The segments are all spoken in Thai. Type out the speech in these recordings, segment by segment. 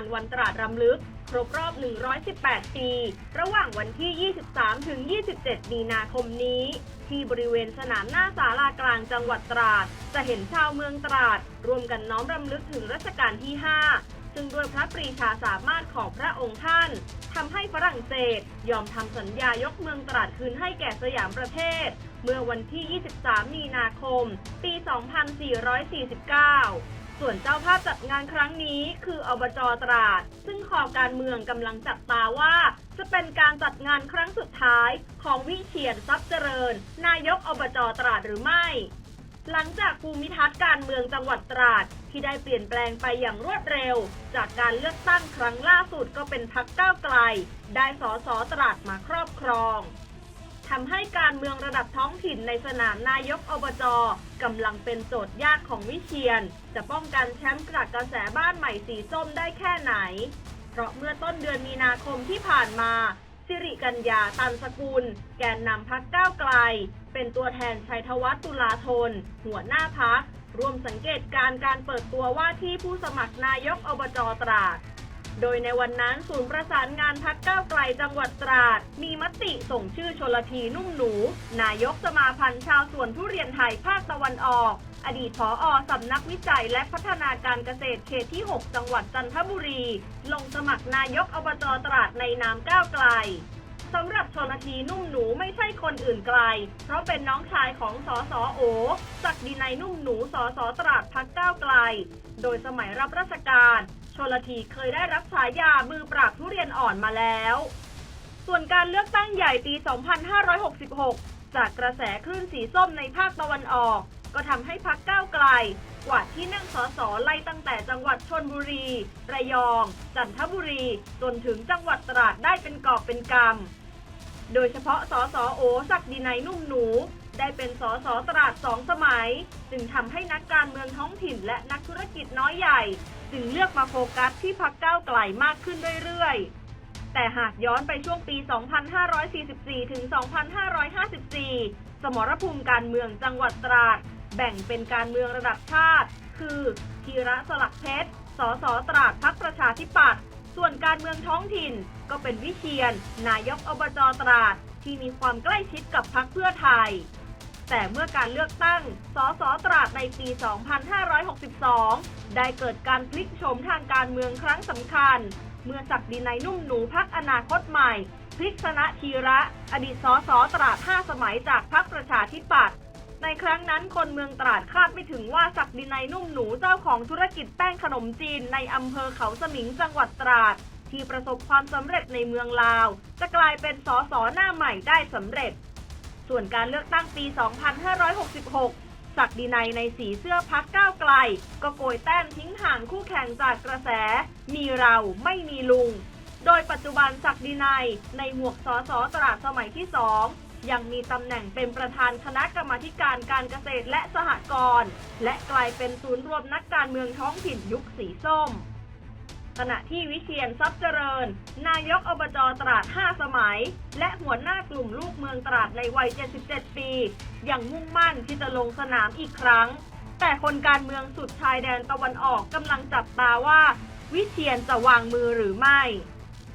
านวันตราดรำลึก ครบรอบ 118 ปี ระหว่างวันที่ 23 ถึง 27 มีนาคมนี้ ที่บริเวณสนามหน้าศาลากลางจังหวัดตราด จะเห็นชาวเมืองตราดรวมกันน้อมรำลึกถึงรัชกาลที่ 5ซึ่งด้วยพระปรีชาสามารถของพระองค์ท่านทำให้ฝรั่งเศสยอมทำสัญญายกเมืองตราดคืนให้แก่สยามประเทศ เมื่อวันที่ 23 มีนาคม ปี 2449 ส่วนเจ้าภาพจัดงานครั้งนี้คืออบจตราด ซึ่งคอการเมืองกำลังจับตาว่า จะเป็นการจัดงานครั้งสุดท้ายของวิเชียนทรัพย์เจริญ นายกอบจตราดหรือไม่ หลังจากภูมิทัศน์การเมืองจังหวัดตราด ที่ได้เปลี่ยนแปลงไปอย่างรวดเร็ว จากการเลือกตั้งครั้งล่าสุดก็เป็นพักก้าวไกล ได้สอสอตราดมาครอบครอง ทำให้การเมืองระดับท้องถิ่นในสนามนายกอบจกำลังเป็นโจทย์ยากของวิเชียน จะป้องกันแชมป์กลักกระแสบ้านใหม่สีส้มได้แค่ไหน เพราะเมื่อต้นเดือนมีนาคมที่ผ่านมาสิริกัญญาตันสกุล แกนนำพักก้าวไกล เป็นตัวแทนชัยธวัฒน์ตุลาธน หัวหน้าพักร่วมสังเกตการณ์การเปิดตัวว่าที่ผู้สมัครนายกอบจตราด โดยในวันนั้นศูนย์ประสานงานพักก้าวไกลจังหวัดตราด มีมติส่งชื่อชลทีนุ่มหนู นายกสมาพันธ์ชาวสวนทุเรียนไทยภาคตะวันออก อดีตผออสำนักวิจัยและพัฒนาการเกษตรเขตที่ 6 จังหวัดจันทบุรี ลงสมัครนายกอบจตราดในนามก้าวไกลสำหรับชนทีนุ่มหนูไม่ใช่คนอื่นไกล เพราะเป็นน้องชายของสอสอโอศักดินัยนุ่มหนูสอสอตราดพักก้าวไกล โดยสมัยรับราชการ ชนทีเคยได้รับฉายามือปราบทุเรียนอ่อนมาแล้ว ส่วนการเลือกตั้งใหญ่ปี 2566 จากกระแสคลื่นสีส้มในภาคตะวันออก ก็ทำให้พักก้าวไกล กวาดที่นั่งสอสอไล่ตั้งแต่จังหวัดชนบุรี ระยอง จันทบุรี จนถึงจังหวัดตราดได้เป็นกอบเป็นกำโดยเฉพาะสสโอศักดินัยนุ่มหนู ได้เป็นสสตราดสองสมัย จึงทำให้นักการเมืองท้องถิ่นและนักธุรกิจน้อยใหญ่ จึงเลือกมาโฟกัสที่พักก้าวไกลมากขึ้นเรื่อยๆ แต่หากย้อนไปช่วงปี 2544 ถึง 2554 สมรภูมิการเมืองจังหวัดตราด แบ่งเป็นการเมืองระดับชาติ คือธีระสลักเพชร สสตราดพักประชาธิปัตย์ส่วนการเมืองท้องถิ่นก็เป็นวิเชียน นายกอบจตราดที่มีความใกล้ชิดกับพักเพื่อไทย แต่เมื่อการเลือกตั้ง สสตราดในปี 2562 ได้เกิดการพลิกโฉมทางการเมืองครั้งสำคัญ เมื่อศักดินัยนุ่มหนูพักอนาคตใหม่ พลิกชนะธีระ อดีตสสตราด 5 สมัยจากพักประชาธิปัตย์ในครั้งนั้นคนเมืองตราดคาดไม่ถึงว่าศักดินัยนุ่มหนูเจ้าของธุรกิจแป้งขนมจีนในอำเภอเขาสมิงจังหวัดตราด ที่ประสบความสำเร็จในเมืองลาว จะกลายเป็นสอสอหน้าใหม่ได้สำเร็จ ส่วนการเลือกตั้งปี 2566 ศักดินัยในสีเสื้อพักก้าวไกล ก็โกยแต้มทิ้งห่างคู่แข่งจากกระแส มีเราไม่มีลุง โดยปัจจุบันศักดินัยในหมวกสอสอตราดสมัยที่สองยังมีตำแหน่งเป็นประธานคณะกรรมาการการเกษตรและสหกรณ์และกลายเป็นศูนย์รวมนักการเมืองท้องถิ่นยุคสีส้ม ขณะที่วิเชียนทรัพย์เจริญ นายกอบจตราด 5 สมัย และหัวหน้ากลุ่มลูกเมืองตราดในวัย 77 ปียังมุ่งมั่นที่จะลงสนามอีกครั้ง แต่คนการเมืองสุดชายแดนตะวันออกกำลังจับตาว่า วิเชียนจะวางมือหรือไม่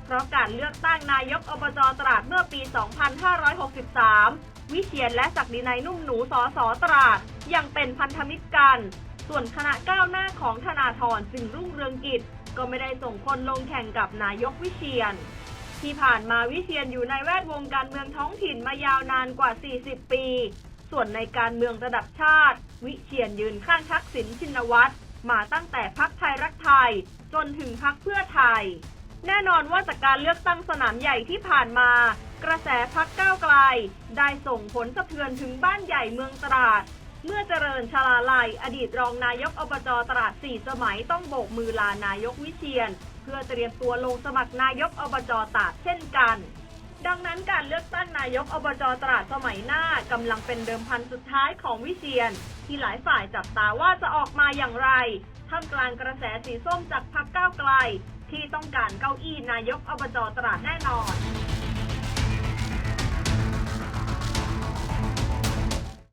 เพราะการเลือกตั้งนายกอบจตราดเมื่อปี 2563 วิเชียนและศักดินัยนุ่มหนูสอสอตราดยังเป็นพันธมิตรกัน ส่วนคณะก้าวหน้าของธนาธรจึงรุ่งเรืองกิจ ก็ไม่ได้ส่งคนลงแข่งกับนายกวิเชียน ที่ผ่านมาวิเชียนอยู่ในแวดวงการเมืองท้องถิ่นมายาวนานกว่า 40 ปี ส่วนในการเมืองระดับชาติ วิเชียนยืนข้างทักษิณชินวัตรมาตั้งแต่พักไทยรักไทย จนถึงพักเพื่อไทย แน่นอนว่าจากการเลือกตั้งสนามใหญ่ที่ผ่านมา กระแสพักก้าวไกล ได้ส่งผลสะเทือนถึงบ้านใหญ่เมืองตราด เมื่อเจริญชลาลัย อดีตรองนายกอบจตราดสี่สมัยต้องโบกมือลานายกวิเชียน เพื่อเตรียมตัวลงสมัครนายกอบจตราดเช่นกัน ดังนั้นการเลือกตั้งนายกอบจตราดสมัยหน้ากำลังเป็นเดิมพันสุดท้ายของวิเชียน ที่หลายฝ่ายจับตาว่าจะออกมาอย่างไรท่ามกลางกระแสสีส้มจากพรรคก้าวไกล ที่ต้องการเก้าอี้นายกอบจตราดแน่นอน